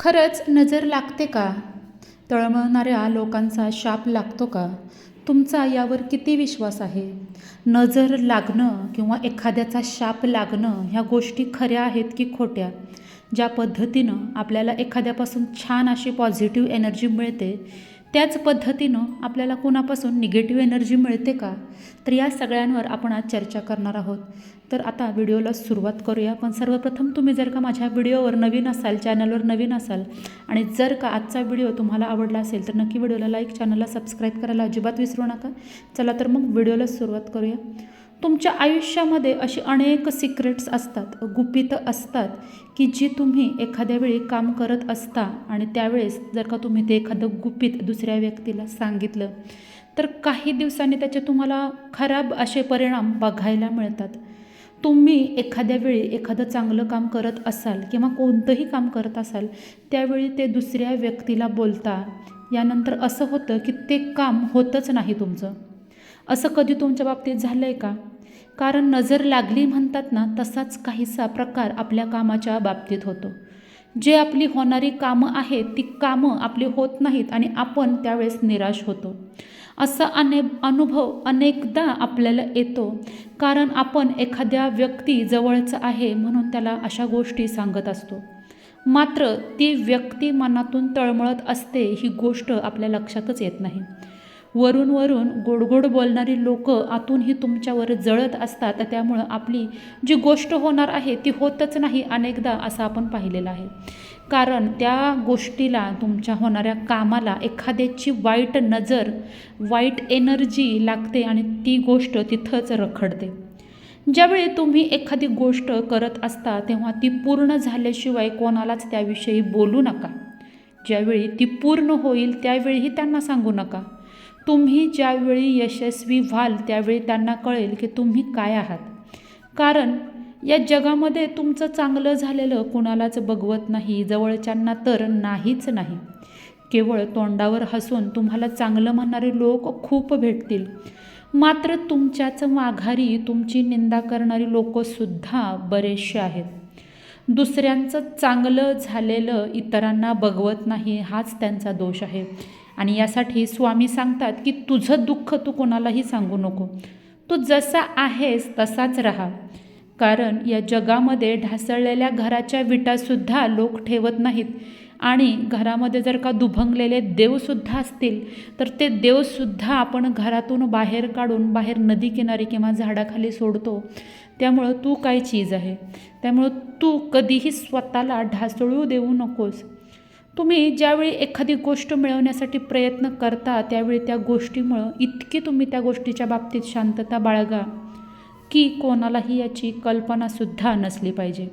खरंच नजर लागते का? तळमळणाऱ्या लोकांचा शाप लागतो का? तुमचा यावर किती विश्वास आहे? नजर लागणं किंवा एखाद्याचा शाप लागणं ह्या गोष्टी खऱ्या आहेत की खोट्या? ज्या पद्धतीनं आपल्याला एखाद्यापासून छान अशी पॉझिटिव्ह एनर्जी मिळते त्याच पद्धतीनं आपल्याला कोणापासून निगेटिव्ह एनर्जी मिळते का? तर या सगळ्यांवर आपण आज चर्चा करणार आहोत. तर आता व्हिडिओला सुरुवात करूया. पण सर्वप्रथम तुम्ही जर का माझ्या व्हिडिओवर नवीन असाल चॅनलवर नवीन असाल आणि जर का आजचा व्हिडिओ तुम्हाला आवडला असेल तर नक्की व्हिडिओला लाईक चॅनलला सबस्क्राईब करायला अजिबात विसरू नका. चला तर मग व्हिडिओला सुरुवात करूया. तुमच्या आयुष्यामध्ये अशी अनेक सिक्रेट्स असतात गुपितं असतात की जी तुम्ही एखाद्या वेळी काम करत असता आणि त्यावेळेस जर का तुम्ही ते एखादं गुपित दुसऱ्या व्यक्तीला सांगितलं तर काही दिवसांनी त्याचे तुम्हाला खराब असे परिणाम बघायला मिळतात. तुम्ही एखाद्या वेळी एखादं चांगलं काम करत असाल किंवा कोणतंही काम करत असाल त्यावेळी ते दुसऱ्या व्यक्तीला बोलता. यानंतर असं होतं की ते काम होतच नाही तुमचं. असं कधी तुमच्या बाबतीत झालं आहे का? कारण नजर लागली म्हणतात ना तसाच काहीसा प्रकार आपल्या कामाच्या बाबतीत होतो. जे आपली होणारी कामं आहेत ती कामं आपली होत नाहीत आणि आपण त्यावेळेस निराश होतो. असा अने अनुभव अनेकदा आपल्याला येतो. कारण आपण एखाद्या व्यक्ती जवळचं आहे म्हणून त्याला अशा गोष्टी सांगत असतो. मात्र ती व्यक्ती मनातून तळमळत असते ही गोष्ट आपल्या लक्षातच येत नाही. वरून वरून गोडगोड बोलणारी लोक आतूनही तुमच्यावर जळत असतात. त्यामुळं आपली जी गोष्ट होणार आहे ती होतच नाही अनेकदा असं आपण पाहिलेलं आहे. कारण त्या गोष्टीला तुमच्या होणाऱ्या कामाला एखाद्याची वाईट नजर वाईट एनर्जी लागते आणि ती गोष्ट तिथंच रखडते. ज्यावेळी तुम्ही एखादी गोष्ट करत असता तेव्हा ती पूर्ण झाल्याशिवाय कोणालाच त्याविषयी बोलू नका. ज्यावेळी ती पूर्ण होईल त्यावेळीही त्यांना सांगू नका. तुम्ही ज्यावेळी यशस्वी व्हाल त्यावेळी त्यांना कळेल की तुम्ही काय आहात. कारण या जगामध्ये तुमचं चांगलं झालेलं कुणालाच बघवत नाही जवळच्यांना तर नाहीच नाही. केवळ तोंडावर हसून तुम्हाला चांगलं म्हणणारे लोक खूप भेटतील. मात्र तुमच्याच माघारी तुमची निंदा करणारी लोकंसुद्धा बरेचसे आहेत. दुसऱ्यांचं चांगलं झालेलं इतरांना बघवत नाही हाच त्यांचा दोष आहे. आणि यासाठी स्वामी सांगतात की तुझं दुःख तू कोणालाही सांगू नको. तू जसा आहेस तसाच राहा. कारण या जगामध्ये ढासळलेल्या घराच्या विटासुद्धा लोक ठेवत नाहीत. आणि घरामध्ये जर का दुभंगलेले देवसुद्धा असतील तर ते देवसुद्धा आपण घरातून बाहेर काढून बाहेर नदी किनारी किंवा झाडाखाली सोडतो. त्यामुळं तू काय चीज आहे? त्यामुळं तू कधीही स्वतःला ढासळू देऊ नकोस. तुम्ही ज्यावेळी एखादी गोष्ट मिळवण्यासाठी प्रयत्न करता त्यावेळी त्या गोष्टीमुळं इतकी तुम्ही त्या गोष्टीच्या बाबतीत शांतता बाळगा की कोणालाही याची कल्पनासुद्धा नसली पाहिजे.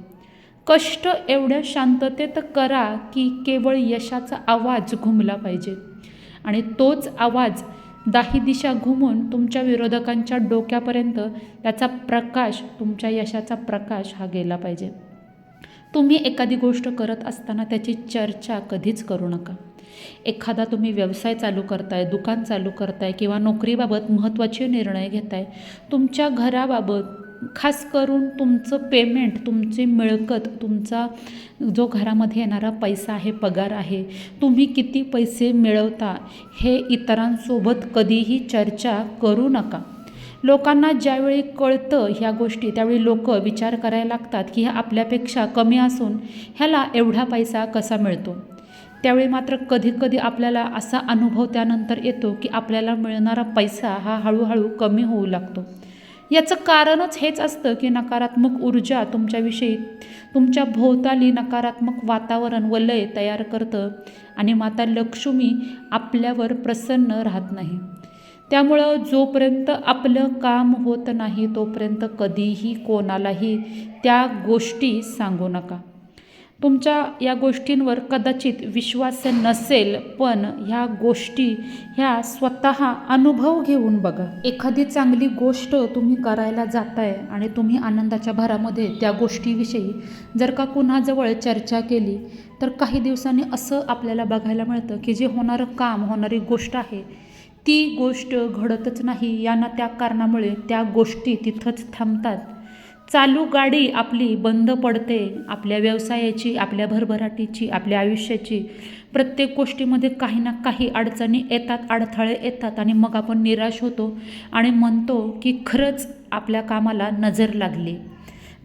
कष्ट एवढ्या शांततेत करा की केवळ यशाचा आवाज घुमला पाहिजे. आणि तोच आवाज दाही दिशा घुमून तुमच्या विरोधकांच्या डोक्यापर्यंत त्याचा प्रकाश तुमच्या यशाचा प्रकाश हा गेला पाहिजे. तुम्ही एखादी गोष्ट करत असताना त्याची चर्चा कधीच करू नका. एखादा तुम्ही व्यवसाय चालू करताय दुकान चालू करताय किंवा नोकरीबाबत महत्त्वाचे निर्णय घेताय तुमच्या घराबाबत खास करून तुमचं पेमेंट तुमची मिळकत तुमचा जो घरामध्ये येणारा पैसा आहे पगार आहे तुम्ही किती पैसे मिळवता हे इतरांसोबत कधीही चर्चा करू नका. लोकांना ज्यावेळी कळतं ह्या गोष्टी त्यावेळी लोक विचार करायला लागतात की ह्या आपल्यापेक्षा कमी असून ह्याला एवढा पैसा कसा मिळतो? त्यावेळी मात्र कधी कधी आपल्याला असा अनुभव त्यानंतर येतो की आपल्याला मिळणारा पैसा हा हळूहळू कमी होऊ लागतो. याचं कारणच हेच असतं की नकारात्मक ऊर्जा तुमच्याविषयी तुमच्या भोवताली नकारात्मक वातावरण व लय तयार करतं आणि माता लक्ष्मी आपल्यावर प्रसन्न राहत नाही. त्यामुळं जोपर्यंत आपलं काम होत नाही तोपर्यंत कधीही कोणालाही त्या गोष्टी सांगू नका. तुमच्या या गोष्टींवर कदाचित विश्वास नसेल पण ह्या गोष्टी ह्या स्वतः अनुभव घेऊन बघा. एखादी चांगली गोष्ट तुम्ही करायला जाताय आणि तुम्ही आनंदाच्या भरामध्ये त्या गोष्टीविषयी जर का कुणाजवळ चर्चा केली तर काही दिवसांनी असं आपल्याला बघायला मिळतं की जे होणारं काम होणारी गोष्ट आहे ती गोष्ट घडतच नाही. यांना त्या कारणामुळे त्या गोष्टी तिथंच थांबतात. चालू गाडी आपली बंद पडते. आपल्या व्यवसायाची आपल्या भरभराटीची आपल्या आयुष्याची प्रत्येक गोष्टीमध्ये काही ना काही अडचणी येतात अडथळे येतात आणि मग आपण निराश होतो आणि म्हणतो की खरंच आपल्या कामाला नजर लागली.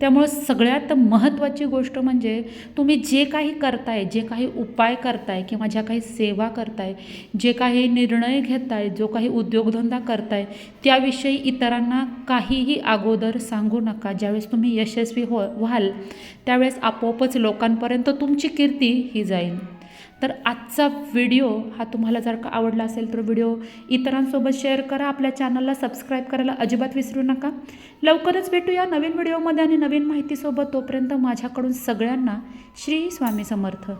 त्यामुळं सगळ्यात महत्त्वाची गोष्ट म्हणजे तुम्ही जे काही करताय जे काही उपाय करताय किंवा ज्या काही सेवा करताय जे काही निर्णय घेताय जो काही उद्योगधंदा करताय त्याविषयी इतरांना काहीही अगोदर सांगू नका. ज्यावेळेस तुम्ही यशस्वी हो व्हाल त्यावेळेस आपोआपच लोकांपर्यंत तुमची कीर्ती ही जाईल. तर आजचा व्हिडिओ हा तुम्हाला जर का आवडला असेल तर व्हिडिओ इतरांसोबत शेअर करा आपल्या चॅनलला सबस्क्राईब करायला अजिबात विसरू नका. लवकरच भेटूया नवीन व्हिडिओमध्ये आणि नवीन माहितीसोबत. तोपर्यंत माझ्याकडून सगळ्यांना श्री स्वामी समर्थ.